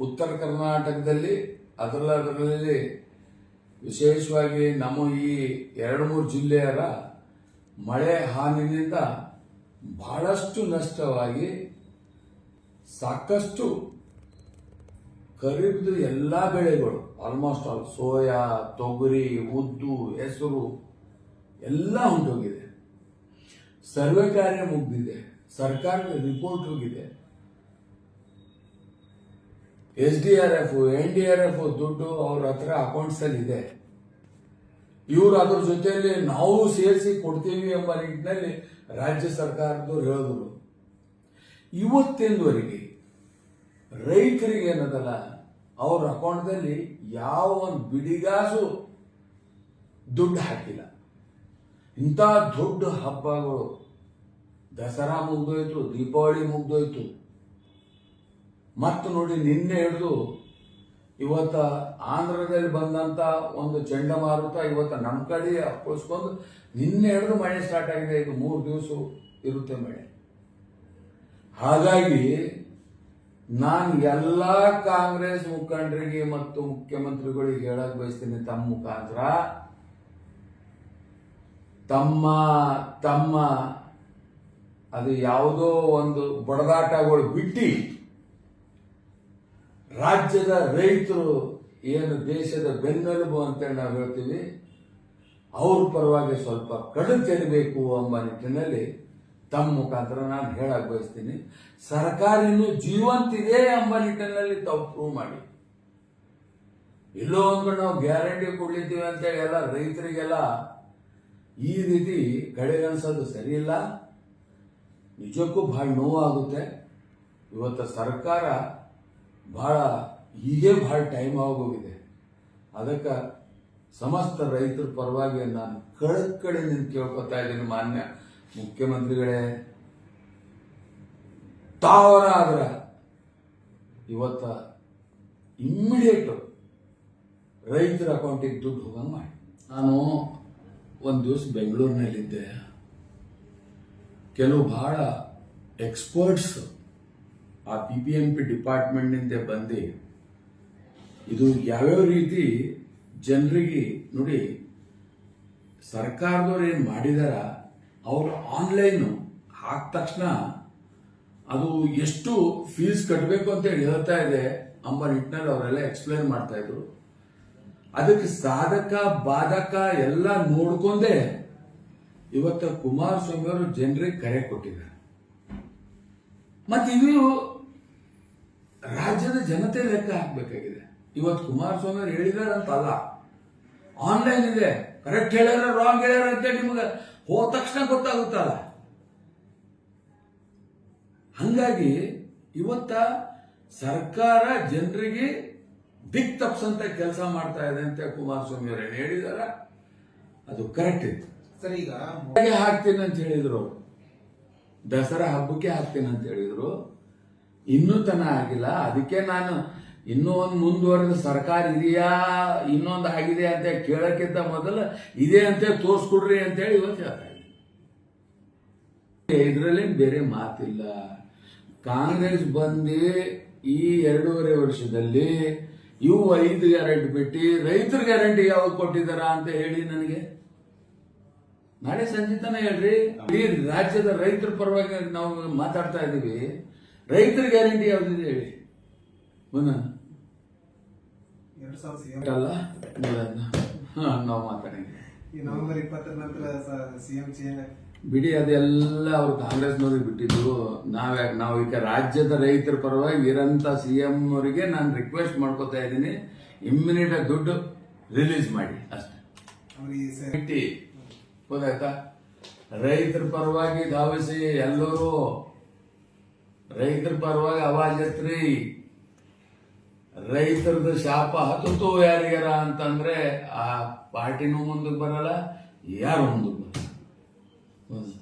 ಉತ್ತರ ಕರ್ನಾಟಕದಲ್ಲಿ, ಅದರಲ್ಲದರಲ್ಲಿ ಅದರಲ್ಲಿ ವಿಶೇಷವಾಗಿ ನಮ್ಮ ಈ ಎರಡು ಮೂರು ಜಿಲ್ಲೆಯರ ಮಳೆ ಹಾನಿನಿಂದ ಬಹಳಷ್ಟು ನಷ್ಟವಾಗಿ ಸಾಕಷ್ಟು ಖರೀದಿದ ಎಲ್ಲ ಬೆಳೆಗಳು ಆಲ್ಮೋಸ್ಟ್ ಆಲ್ ಸೋಯಾ, ತೊಗರಿ, ಉದ್ದು, ಹೆಸರು ಎಲ್ಲ ಉಂಟೋಗಿದೆ. ಸರ್ವೆ ಕಾರ್ಯ ಮುಗಿದಿದೆ. ಸರ್ಕಾರದ ರಿಪೋರ್ಟ್ ಹೋಗಿದೆ. S D R F N D R F ದುಡ್ಡು ಅವ್ರ ಹತ್ರ ಅಕೌಂಟ್ಸ್ ಅಲ್ಲಿ ಇದೆ. ಇವರು ಅದ್ರ ಜೊತೆಯಲ್ಲಿ ನಾವು ಸೇರಿಸಿ ಕೊಡ್ತೀವಿ ಎಂಬ ನಿಟ್ಟಿನಲ್ಲಿ ರಾಜ್ಯ ಸರ್ಕಾರದವ್ರು ಹೇಳಿದ್ರು. ಇವತ್ತಿನವರೆಗೆ ರೈತರಿಗೆ ಏನದಲ್ಲ, ಅವ್ರ ಅಕೌಂಟ್ದಲ್ಲಿ ಯಾವ ಒಂದು ಬಿಡಿಗಾಸು ದುಡ್ಡು ಹಾಕಿಲ್ಲ. ಇಂಥ ದೊಡ್ಡ ಹಬ್ಬಗಳು ದಸರಾ ಮುಗ್ದೋಯ್ತು, ದೀಪಾವಳಿ ಮುಗ್ದೋಯ್ತು. ಮತ್ತು ನೋಡಿ ನಿನ್ನೆ ಹಿಡಿದು ಇವತ್ತ ಆಂಧ್ರದಲ್ಲಿ ಬಂದಂತ ಒಂದು ಚಂಡಮಾರುತ ಇವತ್ತ ನಮ್ಮ ಕಡೆ ಅಪ್ಪಿಸ್ಕೊಂಡು ನಿನ್ನೆ ಹಿಡಿದು ಮಳೆ ಸ್ಟಾರ್ಟ್ ಆಗಿದೆ. ಇದು ಮೂರು ದಿವಸ ಇರುತ್ತೆ ಮಳೆ. ಹಾಗಾಗಿ ನಾನು ಎಲ್ಲ ಕಾಂಗ್ರೆಸ್ ಮುಖಂಡರಿಗೆ ಮತ್ತು ಮುಖ್ಯಮಂತ್ರಿಗಳಿಗೆ ಹೇಳಕ್ ಬಯಸ್ತೀನಿ ತಮ್ಮ ಮುಖಾಂತರ. ತಮ್ಮ ತಮ್ಮ, ಅದು ಯಾವುದೋ ಒಂದು ಬಡದಾಟಗಳು ಬಿಟ್ಟು ರಾಜ್ಯದ ರೈತರು ಏನು ದೇಶದ ಬೆನ್ನೆಲುಬು ಅಂತೇಳಿ ನಾವು ಹೇಳ್ತೀವಿ, ಅವ್ರ ಪರವಾಗಿ ಸ್ವಲ್ಪ ಕಡು ತೆರಬೇಕು ಎಂಬ ನಿಟ್ಟಿನಲ್ಲಿ ತಮ್ಮ ಮುಖಾಂತರ ನಾನು ಹೇಳಕ್ ಬಯಸ್ತೀನಿ. ಸರ್ಕಾರ ಇನ್ನೂ ಜೀವಂತಿದೆ ಎಂಬ ನಿಟ್ಟಿನಲ್ಲಿ ತಾವು ಪ್ರೂವ್ ಮಾಡಿ. ಎಲ್ಲೋ ಒಂದು ನಾವು ಗ್ಯಾರಂಟಿ ಕೊಡ್ಲಿದ್ದೀವಿ ಅಂತೇಳಿ ಎಲ್ಲ ರೈತರಿಗೆಲ್ಲ ಈ ರೀತಿ ಕಡೆಗಣಿಸೋದು ಸರಿಯಿಲ್ಲ ನಿಜಕ್ಕೂ ಬಹಳ ನೋವಾಗುತ್ತೆ. ಇವತ್ತು ಸರ್ಕಾರ ಬಹಳ ಹೀಗೆ ಭಾಳ ಟೈಮ್ ಆಗೋಗಿದೆ. ಅದಕ್ಕೆ ಸಮಸ್ತ ರೈತರ ಪರವಾಗಿ ನಾನು ಕಳಕಳಿ ನಿಂತು ಕೇಳ್ಕೊತಾ ಇದ್ದೀನಿ ಮಾನ್ಯ. ಮುಖ್ಯಮಂತ್ರಿಗಳೇ, ತಾವರ ಆದ್ರ ಇವತ್ತ ಇಮ್ಮಿಡಿಯೇಟ್ ರೈತರ ಅಕೌಂಟಿಗೆ ದುಡ್ಡು ಹೋಗಂಗೆ ಮಾಡಿ. ನಾನು ಒಂದು ದಿವಸ ಬೆಂಗಳೂರಿನಲ್ಲಿದ್ದೆ. ಕೆಲವು ಭಾಳ ಎಕ್ಸ್ಪರ್ಟ್ಸ್ ಆ ಪಿ ಪಿ ಎಂ ಪಿ ಡಿಪಾರ್ಟ್ಮೆಂಟ್ನಿಂದ ಬಂದು ಇದು ಯಾವ್ಯಾವ ರೀತಿ ಜನರಿಗೆ ನೋಡಿ ಸರ್ಕಾರದವ್ರು ಏನು ಮಾಡಿದಾರ, ಅವರು ಆನ್ಲೈನ್ ಹಾಕ ತಕ್ಷಣ ಅದು ಎಷ್ಟು ಫೀಸ್ ಕಟ್ಟಬೇಕು ಅಂತ ಹೇಳಿ ಹೇಳ್ತಾ ಇದೆ. ಅಂಬ ನಿಟ್ಟಿನಲ್ಲಿ ಅವರೆಲ್ಲ ಎಕ್ಸ್ಪ್ಲೇನ್ ಮಾಡ್ತಾ ಇದ್ರು. ಅದಕ್ಕೆ ಸಾಧಕ, ಬಾಧಕ ಎಲ್ಲ ನೋಡ್ಕೊಂಡೆ ಇವತ್ತು ಕುಮಾರಸ್ವಾಮಿ ಅವರು ಜನರಿಗೆ ಕರೆ ಕೊಟ್ಟಿದ್ದಾರೆ. ಮತ್ತೆ ಇದು ರಾಜ್ಯದ ಜನತೆ ಲೆಕ್ಕ ಹಾಕ್ಬೇಕಾಗಿದೆ. ಇವತ್ತು ಕುಮಾರಸ್ವಾಮಿ ಅವರು ಹೇಳಿದಾರೆ ಅಂತ ಅಲ್ಲ ಆನ್ಲೈನ್ ಇದೆ. ಕರೆಕ್ಟ್ ಹೇಳ್ಯಾರ ರಾಂಗ್ ಹೇಳ್ಯಾರ ಅಂತೇಳಿ ನಿಮಗೆ ಹೋದ ತಕ್ಷಣ ಗೊತ್ತಾಗುತ್ತಲ್ಲ. ಹಂಗಾಗಿ ಇವತ್ತ ಸರ್ಕಾರ ಜನರಿಗೆ ದಿಕ್ ತಪ್ಸಂತ ಕೆಲಸ ಮಾಡ್ತಾ ಇದೆ ಅಂತ ಕುಮಾರಸ್ವಾಮಿ ಅವರು ಏನು ಹೇಳಿದಾರ? ಅದು ಕರೆಕ್ಟ್ ಇತ್ತು. ಸರಿ ಈಗ ಹಾಕ್ತೀನಿ ಅಂತ ಹೇಳಿದ್ರು. ದಸರಾ ಹಬ್ಬಕ್ಕೆ ಹಾಕ್ತೀನಿ ಅಂತ ಹೇಳಿದ್ರು. ಇನ್ನೂ ತನ ಆಗಿಲ್ಲ. ಅದಕ್ಕೆ ನಾನು ಇನ್ನೂ ಒಂದು ಮುಂದುವರೆದ ಸರ್ಕಾರ ಇದೆಯಾ, ಇನ್ನೊಂದು ಆಗಿದೆ ಅಂತ ಕೇಳಕ್ಕಿಂತ ಮೊದಲು ಇದೆ ಅಂತ ತೋರಿಸ್ಕೊಡ್ರಿ ಅಂತ ಹೇಳಿ ಇವತ್ತು ಹೇಳ್ತಾ ಇದ್ದೀನಿ. ಇದರಲ್ಲಿ ಬೇರೆ ಮಾತಿಲ್ಲ. ಕಾಂಗ್ರೆಸ್ ಬಂದು ಈ ಎರಡೂವರೆ ವರ್ಷದಲ್ಲಿ ಇವು ಐದು ಗ್ಯಾರಂಟಿ ಬಿಟ್ಟು ರೈತರ ಗ್ಯಾರಂಟಿ ಯಾವಾಗ ಕೊಟ್ಟಿದ್ದಾರ ಅಂತ ಹೇಳಿ ನನಗೆ. ನಾಳೆ ಸಂಜೆ ತನ ಹೇಳ್ರಿ. ಇಡೀ ರಾಜ್ಯದ ರೈತರ ಪರವಾಗಿ ನಾವು ಮಾತಾಡ್ತಾ ಇದ್ದೀವಿ. ರೈತರ ಗ್ಯಾರಂಟಿ ಯಾವ್ದಿದೆ ಹೇಳಿ? ಮುನ್ನ ಅಲ್ಲ ನಾವು ಮಾತಾಡಿದ್ವಿ. ಈ ನವೆಂಬರ್ ಇಪ್ಪತ್ತರ ನಂತರ ಸಿಎಂ ಚೇಂಜ್ ಬಿಡಿ ಅದೆಲ್ಲ ಅವ್ರು ಕಾಂಗ್ರೆಸ್ನವ್ರಿಗೆ ಬಿಟ್ಟಿದ್ದು. ನಾವ್ಯಾಕೆ ನಾವು ಈಗ ರಾಜ್ಯದ ರೈತರ ಪರವಾಗಿ ಇರಂತ ಸಿ ಎಂ ಅವರಿಗೆ ನಾನು ರಿಕ್ವೆಸ್ಟ್ ಮಾಡ್ಕೋತಾ ಇದ್ದೀನಿ. ಇಮ್ಮಿಡಿಯೇಟ್ ದುಡ್ಡು ರಿಲೀಸ್ ಮಾಡಿ ಅಷ್ಟೇ. ಬಿಟ್ಟಿ. ಗೊತ್ತಾಯ್ತಾ? ರೈತರ ಪರವಾಗಿ ಧಾವಿಸಿ ಎಲ್ಲರೂ ರೈತರ ಪರವಾಗಿ ಅವಾಜ್ ಎತ್ರಿ ರೈತರದ ಶಾಪ ಹತ್ತು ಯಾರಿಗಾರ ಅಂತಂದ್ರೆ ಆ ಪಾರ್ಟಿನೂ ಮುಂದಕ್ಕೆ ಬರಲ್ಲ, ಯಾರು ಮುಂದಕ್ಕೆ ಬರಲ್ಲ.